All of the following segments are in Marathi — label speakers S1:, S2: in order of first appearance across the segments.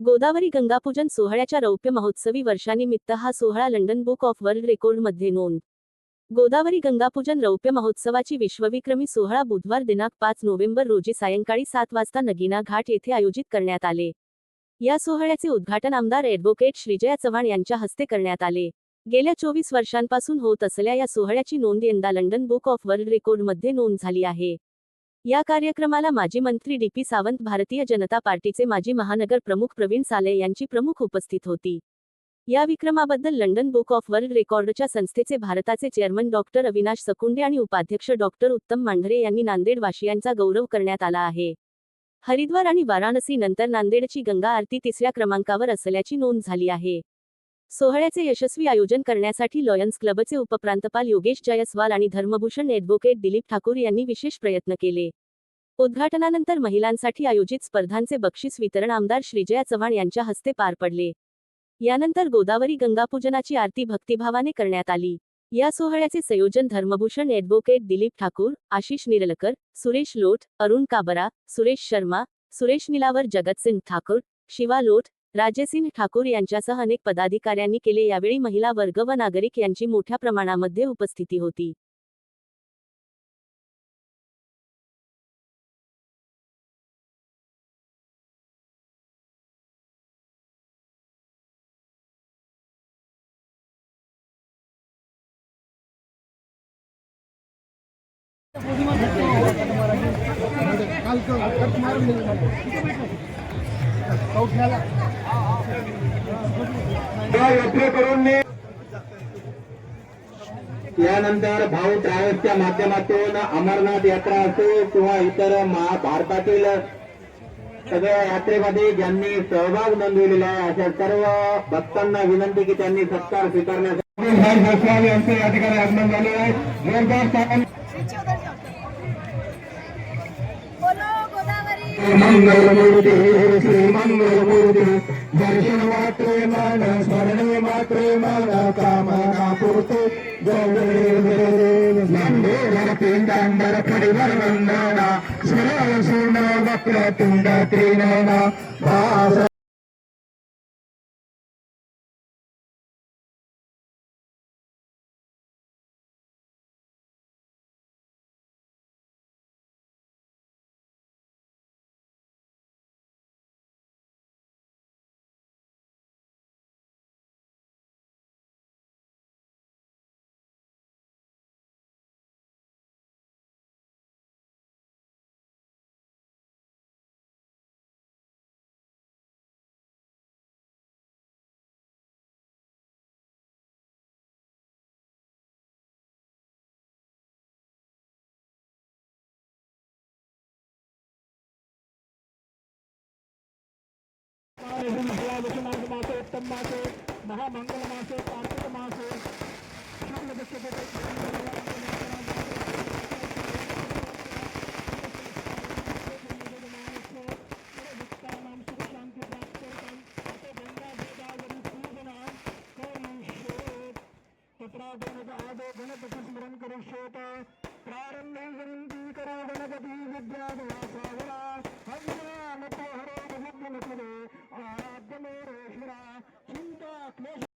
S1: गोदावरी गंगापूजन सोहळ्याच्या रौप्य महोत्सवी वर्षानिमित्त हा सोहळा लंडन बुक ऑफ वर्ल्ड रेकॉर्डमध्ये नोंद. गोदावरी गंगापूजन रौप्य महोत्सवाची विश्वविक्रमी सोहळा बुधवार दिनांक पाच नोव्हेंबर रोजी सायंकाळी सात वाजता नगीना घाट येथे आयोजित करण्यात आले. या सोहळ्याचे उद्घाटन आमदार ॲडव्होकेट श्रीजया चव्हाण यांच्या हस्ते करण्यात आले. गेल्या चोवीस वर्षांपासून होत असलेल्या या सोहळ्याची नोंद यंदा लंडन बुक ऑफ वर्ल्ड रेकॉर्डमध्ये नोंद झाली आहे. या कार्यक्रमाला माजी मंत्री डी पी सावंत भारतीय जनता पार्टीचे माजी महानगर प्रमुख प्रवीण साले यांची प्रमुख उपस्थित होती. या विक्रमाबद्दल लंडन बुक ऑफ वर्ल्ड रेकॉर्डच्या संस्थेचे भारताचे चेअरमन डॉक्टर अविनाश सकुंडे आणि उपाध्यक्ष डॉक्टर उत्तम मांढरे यांनी नांदेडवासियांचा गौरव करण्यात आला आहे. हरिद्वार आणि वाराणसी नंतर नांदेडची गंगा आरती तिसऱ्या क्रमांकावर असल्याची नोंद झाली आहे. सोहळ्याचे यशस्वी आयोजन करण्यासाठी लॉयन्स क्लबचे उपप्रांतपाल योगेश जयस्वाल आणि धर्मभूषण ॲडव्होकेट दिलीप ठाकूर यांनी विशेष प्रयत्न केले. उद्घाटनानंतर महिलांसाठी आयोजित स्पर्धांचे बक्षीस वितरण आमदार श्रीजया चव्हाण यांच्या हस्ते पार पडले. यानंतर गोदावरी गंगापूजनाची आरती भक्तिभावाने करण्यात आली. या सोहळ्याचे संयोजन धर्मभूषण ॲडव्होकेट दिलीप ठाकूर आशिष निरलकर सुरेश लोट अरुण काबरा सुरेश शर्मा सुरेश निलावर जगतसिंग ठाकूर शिवा लोट राजेसिंह ठाकूर यांच्यासह अनेक पदाधिकाऱ्यांनी केले यावेळी महिला वर्ग व नागरिक यांची मोठ्या प्रमाणामध्ये उपस्थिती होती.
S2: या यात्रेकरूंनी यानंतर भाऊ ट्रॅव्हल्सच्या माध्यमातून अमरनाथ यात्रा असो किंवा इतर महा भारतातील सगळ्या यात्रेमध्ये ज्यांनी सहभाग नोंदवलेला आहे अशा सर्व भक्तांना विनंती की त्यांनी सत्कार स्वीकारण्यासाठी गोस्वामी यांचे या ठिकाणी आगमन झाले आहे जोरदार मंगलमूर्ती ജയ മാത്രമാണ് സ്മരണി മാത്രമാണ് കാമനാപൂർത്തി ജയന്തരപ്പെടുന്ന സ്മരണ സുന്ദ്ര ത്രീനാണ ഭാഷ विजयादशमासमासे उत्तममासे महामङ्गलमासे कार्तिकमासे आदो गणपति स्मरण करो श्रोत प्रारंभ विद्या सागरा हरिया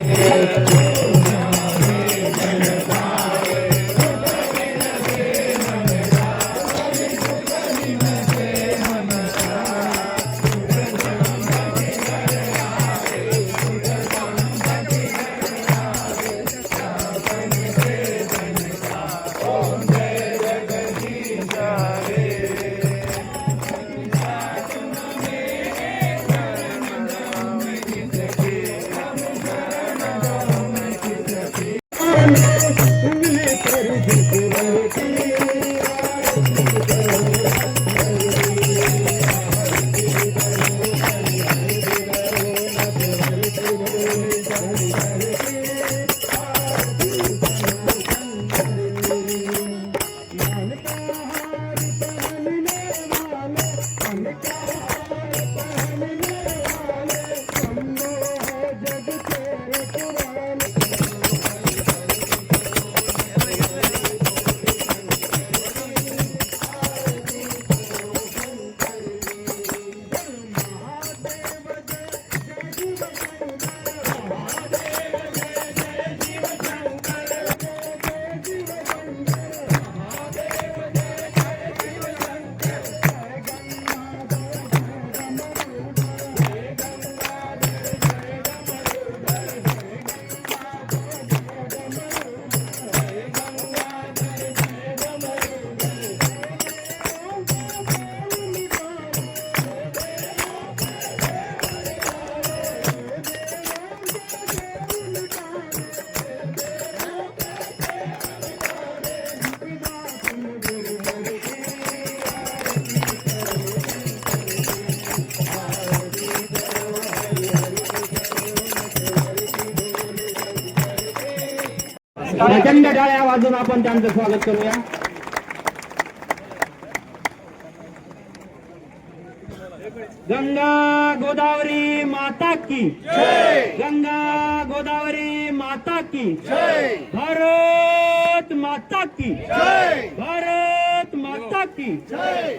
S2: Thank you. प्रचंड टाळ्या वाजून आपण त्यांचं स्वागत करूया. गंगा गोदावरी माता की. गंगा गोदावरी माता की. भारत माता की. भारत माता की.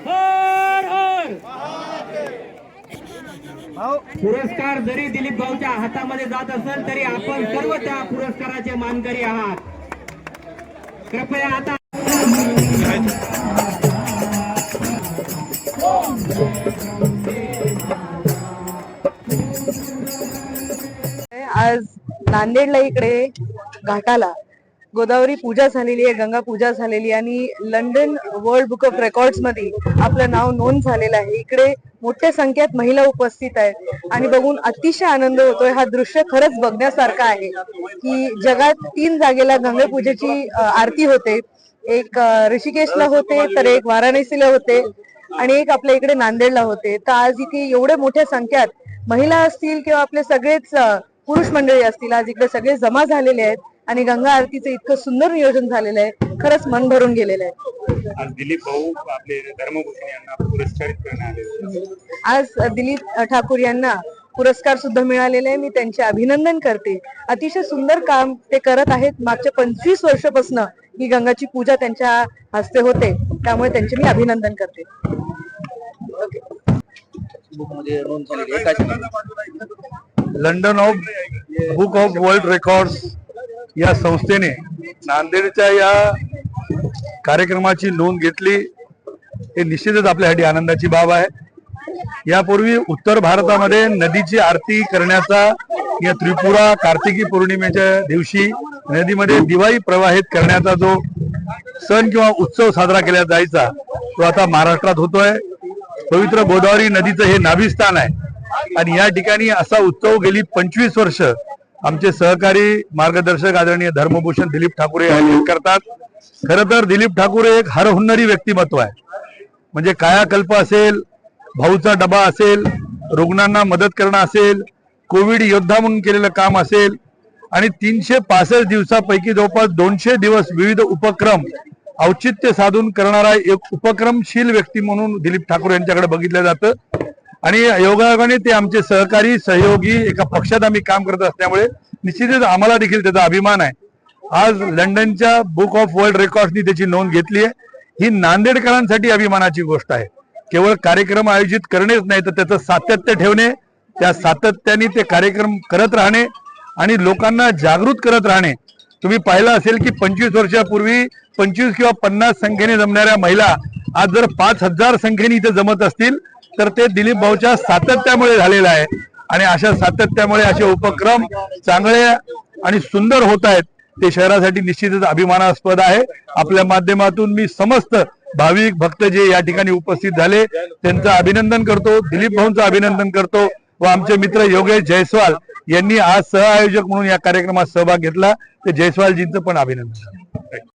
S2: हर हर. पुरस्कार जरी दिलीप भाऊच्या हातामध्ये जात असेल तरी आपण सर्व त्या पुरस्काराचे मानकरी आहात. कृपया आता
S3: आज नांदेडला इकडे घाटाला गोदावरी पूजा झालेली आहे गंगा पूजा झालेली आहे आणि लंडन वर्ल्ड बुक ऑफ रेकॉर्ड्समध्ये आपलं नाव नोंद झालेलं आहे. इकडे मोठ्या संख्येत महिला उपस्थित आहेत. आणि बघून अतिशय आनंद होतोय. हा दृश्य खरंच बघण्यासारखा आहे की जगात तीन जागेला गंगा पूजेची आरती होते. एक ऋषिकेशला होते तर एक वाराणसीला होते आणि एक आपल्या इकडे नांदेडला होते. तर आज इथे एवढ्या मोठ्या संख्यात महिला असतील किंवा आपले सगळेच पुरुष मंडळी असतील आज इकडे सगळे जमा झालेले आहेत. आणि गंगा आरतीचं इतकं सुंदर नियोजन झालेलं आहे. खरंच मन भरून गेलेलं आहे.
S4: आज दिलीप भाऊ आपले धर्मभूषण यांना पुरस्कारित करण्यात
S3: आज दिलीप ठाकूर यांना पुरस्कार सुद्धा मिळालेला आहे. मी त्यांचे अभिनंदन करते. अतिशय सुंदर काम ते करत आहेत. मागच्या पंचवीस वर्षापासून ही गंगाची पूजा त्यांच्या हस्ते होते. त्यामुळे त्यांचे मी अभिनंदन करते.
S4: London of book of world records. या संस्थेने नांदेडच्या या कार्यक्रमाची नोंद घेतली. हे निश्चितच आपल्यासाठी आनंदाची बाब आहे. यापूर्वी उत्तर भारतामध्ये नदीची आरती करण्याचा या त्रिपुरा कार्तिकी पौर्णिमेच्या दिवशी नदीमध्ये दिवाळी प्रवाहित करण्याचा जो सण किंवा उत्सव साजरा केला जायचा तो आता महाराष्ट्रात होतोय. पवित्र गोदावरी नदीचं हे नाभिस्थान आहे. आणि या ठिकाणी असा उत्सव गेली पंचवीस वर्ष आमचे सहकारी मार्गदर्शक आदरणीय धर्मभूषण दिलीप ठाकूर आयोजित करतात. खर तर दिलीप ठाकूर एक हरहुन्नरी व्यक्तिमत्व आहे. म्हणजे कायाकल्प असेल भाऊचा डबा असेल रुग्णांना मदत करणं असेल कोविड योद्धा म्हणून केलेलं काम असेल आणि तीनशे पासष्ट दिवसापैकी जवळपास दोनशे दिवस विविध उपक्रम औचित्य साधून करणारा एक उपक्रमशील व्यक्ती म्हणून दिलीप ठाकूर यांच्याकडे बघितलं जातं. आणि योगायोगाने ते आमचे सहकारी सहयोगी एका पक्षात आम्ही काम करत असल्यामुळे निश्चितच आम्हाला देखील त्याचा अभिमान आहे. आज लंडनच्या बुक ऑफ वर्ल्ड रेकॉर्डनी त्याची नोंद घेतली आहे. ही नांदेडकरांसाठी अभिमानाची गोष्ट आहे. केवळ कार्यक्रम आयोजित करणेच नाही तर त्याचं सातत्य ठेवणे त्या सातत्याने ते कार्यक्रम करत राहणे आणि लोकांना जागृत करत राहणे. तुम्ही पाहिलं असेल की पंचवीस वर्षापूर्वी पंचवीस किंवा पन्नास संख्येने जमणाऱ्या महिला आज जर पाच हजार संख्येने इथे जमत असतील तर ते दिलीप भाऊच्या सातत्यामुळे झालेलं आहे. आणि अशा सातत्यामुळे असे उपक्रम चांगले आणि सुंदर होत आहेत ते शहरासाठी निश्चितच अभिमानास्पद आहे. आपल्या माध्यमातून मी समस्त भाविक भक्त जे या ठिकाणी उपस्थित झाले त्यांचं अभिनंदन करतो दिलीप भाऊंचं अभिनंदन करतो व आमचे मित्र योगेश जयस्वाल यांनी आज सहआयोजक म्हणून या कार्यक्रमात सहभाग घेतला. ते जयस्वालजींचं पण अभिनंदन.